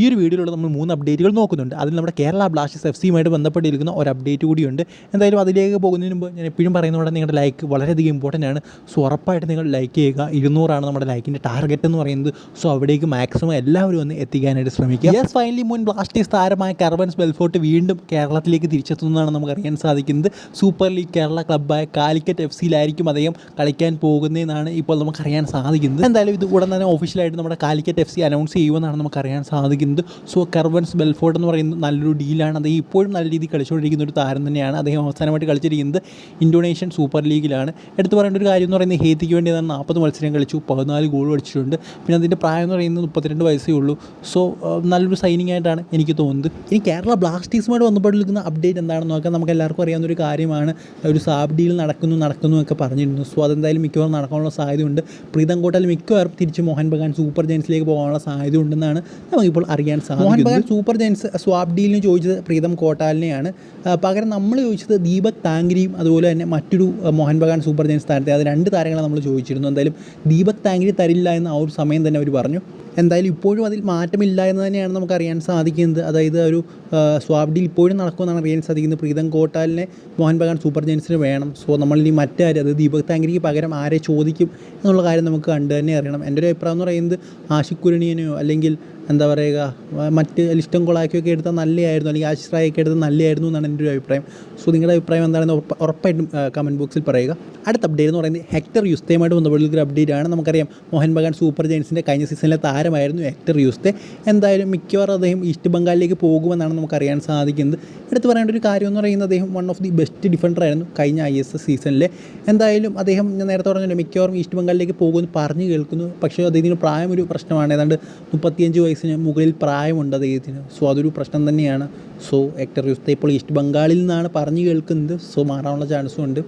ഈ ഒരു വീഡിയോയിലൂടെ നമ്മൾ മൂന്ന് അപ്ഡേറ്റുകൾ നോക്കുന്നുണ്ട്. അതിൽ നമ്മുടെ കേരള ബ്ലാസ്റ്റേഴ്സ് എഫ് സിയുമായിട്ട് ബന്ധപ്പെട്ടിരിക്കുന്ന ഒരു അപ്ഡേറ്റ് കൂടിയുണ്ട്. എന്തായാലും അതിലേക്ക് പോകുന്നതിന് മുമ്പ് ഞാൻ എപ്പോഴും പറയുന്നതുകൊണ്ട് നിങ്ങളുടെ ലൈക്ക് വളരെയധികം ഇമ്പോർട്ടന്റ് ആണ്. സോ ഉറപ്പായിട്ട് നിങ്ങൾ ലൈക്ക് ചെയ്യുക. ഇരുന്നൂറാണ് നമ്മുടെ ലൈക്കിന്റെ ടാർഗറ്റ് എന്ന് പറയുന്നത്. സോ അവിടേക്ക് മാക്സിമം എല്ലാവരും ഒന്ന് എത്തിക്കാനായിട്ട് ശ്രമിക്കുക. യെസ് ഫൈനലി മുൻ ബ്ലാസ്റ്റേഴ്സ് താരമായ കർവൻസ് ബെൽഫോർട്ട് വീണ്ടും കേരളത്തിലേക്ക് തിരിച്ചെത്തുന്നതാണ് നമുക്ക് അറിയാൻ സാധിക്കുന്നത്. സൂപ്പർ ലീഗ് കേരള ക്ലബ്ബായ കാലിക്കറ്റ് എഫ് സിയിലായിരിക്കും അദ്ദേഹം കളിക്കാൻ പോകുന്നതെന്നാണ് ഇപ്പോൾ നമുക്കറിയാൻ സാധിക്കുന്നത്. എന്തായാലും ഇത് ഉടൻ തന്നെ ഒഫീഷ്യലായിട്ട് നമ്മുടെ കാലിക്കറ്റ് എഫ് സി അനൗൺസ് ചെയ്യുമെന്നാണ് നമുക്ക് അറിയാൻ സാധിക്കുന്നത് സോ കർവൻസ് ബെൽഫോർഡ് എന്ന് പറയുന്നത് നല്ലൊരു ഡീലാണ് അദ്ദേഹം ഇപ്പോഴും നല്ല രീതിയിൽ കളിച്ചുകൊണ്ടിരിക്കുന്ന ഒരു താരം തന്നെയാണ്. അദ്ദേഹം അവസാനമായിട്ട് കളിച്ചിരിക്കുന്നത് ഇന്തോനേഷ്യൻ സൂപ്പർ ലീഗിലാണ് എടുത്തു പറയേണ്ട ഒരു കാര്യം എന്ന് പറയുന്നത് ഹേത്തിക്ക് വേണ്ടി തന്നെ നാൽപ്പത് മത്സരം കളിച്ചു. പതിനാല് ഗോൾ അടിച്ചിട്ടുണ്ട്. പിന്നെ അതിന്റെ പ്രായം എന്ന് പറയുന്നത് മുപ്പത്തിരണ്ട് വയസ്സേ ഉള്ളൂ. സോ നല്ലൊരു സൈനിങ് ആയിട്ടാണ് എനിക്ക് തോന്നുന്നത്. ഇനി കേരള ബ്ലാസ്റ്റേഴ്സുമായിട്ട് ബന്ധപ്പെട്ടിരിക്കുന്ന അപ്ഡേറ്റ് എന്താണെന്ന് നോക്കാം. നമുക്ക് എല്ലാവർക്കും അറിയാവുന്ന ഒരു കാര്യമാണ്. ഒരു സാബ് ഡീൽ നടക്കുന്നു നടക്കുന്നു ഒക്കെ പറഞ്ഞിരുന്നു. സോ അതെന്തായാലും മിക്കവാറും നടക്കാനുള്ള സാധ്യതയുണ്ട്. പ്രീതം കോട്ടാൽ മിക്കവാറും തിരിച്ച് മോഹൻ ബഗാൻ സൂപ്പർ ജയൻസിലേക്ക് പോകാനുള്ള സാധ്യത ഉണ്ടെന്നാണ് നമുക്കിപ്പോൾ അറിയാൻ സാധിക്കും സൂപ്പർ ജയൻസ് സ്വാപ് ഡീലിന് ചോദിച്ചത് പ്രീതം കോട്ടാലിനെയാണ്. പകരം നമ്മൾ ചോദിച്ചത് ദീപക് താങ്കരിയും അതുപോലെ തന്നെ മറ്റൊരു മോഹൻ ബഗാൻ സൂപ്പർ ജയൻസ് താരത്തെ. അത് രണ്ട് താരങ്ങളെ നമ്മൾ ചോദിച്ചിരുന്നു എന്തായാലും ദീപക് താങ്കരി തരില്ല എന്ന് ആ ഒരു സമയം തന്നെ അവർ പറഞ്ഞു. എന്തായാലും ഇപ്പോഴും അതിൽ മാറ്റമില്ല എന്ന് തന്നെയാണ് നമുക്ക് അറിയാൻ സാധിക്കുന്നത്. അതായത് ഒരു സ്വാപ് ഡീൽ ഇപ്പോഴും നടക്കുമെന്നാണ് അറിയാൻ സാധിക്കുന്നത്. പ്രീതം കോട്ടാലിനെ മോഹൻ ബഗാൻ സൂപ്പർ ജയൻസിന് വേണം. സോ നമ്മൾ ഇനി മറ്റാരും അത് ദീപക് താങ്കരിക്ക് പകരം ആരെ ചോദിക്കും എന്നുള്ള കാര്യം നമുക്ക് കണ്ടു തന്നെ അറിയണം. എന്റെ ഒരു അഭിപ്രായം എന്ന് പറയുന്നത് ആഷിഖ് കുരണിയനെയോ അല്ലെങ്കിൽ എന്താ പറയുക മറ്റ് ലിസ്റ്റും കൊളാക്കിയൊക്കെ എടുത്താൽ നല്ലതായിരുന്നു അല്ലെങ്കിൽ ആശിഷ് എടുത്താൽ നല്ലതായിരുന്നു എന്നാണ് എന്റെ ഒരു അഭിപ്രായം. സോ നിങ്ങളുടെ അഭിപ്രായം എന്താണെന്ന് ഉറപ്പ- ഉറപ്പായിട്ടും കമന്റ് ബോക്സിൽ പറയുക. അടുത്ത അപ്ഡേറ്റ് എന്ന് പറയുന്നത് ഹെക്ടർ യുസ്തയുമായിട്ട് ബന്ധപ്പെട്ടുള്ള ഒരു അപ്ഡേറ്റ് ആണ്. നമുക്കറിയാം മോഹൻ ബഗാൻ സൂപ്പർ ജയൻസിന്റെ കഴിഞ്ഞ സീസണിലെ താരമായിരുന്നു ഹെക്ടർ യുസ്തെ. എന്തായാലും മിക്കവാറും അദ്ദേഹം ഈസ്റ്റ് ബംഗാളിലേക്ക് പോകുമെന്നാണ് നമുക്കറിയാൻ സാധിക്കുന്നത്. എടുത്തു പറയേണ്ട ഒരു കാര്യം എന്ന് പറയുന്നത് അദ്ദേഹം one of the best defender ആയിരുന്നു കഴിഞ്ഞ ഐ എസ് എസ് സീസണിലെ എന്തായാലും അദ്ദേഹം ഞാൻ നേരത്തെ പറഞ്ഞല്ലോ മിക്കവാറും ഈസ്റ്റ് ബംഗാളിലേക്ക് പോകുമെന്ന് പറഞ്ഞു കേൾക്കുന്നു. പക്ഷേ അദ്ദേഹത്തിന് പ്രായം ഒരു പ്രശ്നമാണ്. ഏതാണ്ട് മുപ്പത്തിയഞ്ച് വയസ്സിന് മുകളിൽ പ്രായമുണ്ട് അദ്ദേഹത്തിന്. സോ അതൊരു പ്രശ്നം തന്നെയാണ്. സോ ഹെക്ടർ യുസ്തേപ്പോൾ ഈസ്റ്റ് ബംഗാളിൽ നിന്നാണ് പറഞ്ഞു കേൾക്കുന്നത്. സോ മാറാനുള്ള ചാൻസും ഉണ്ട്.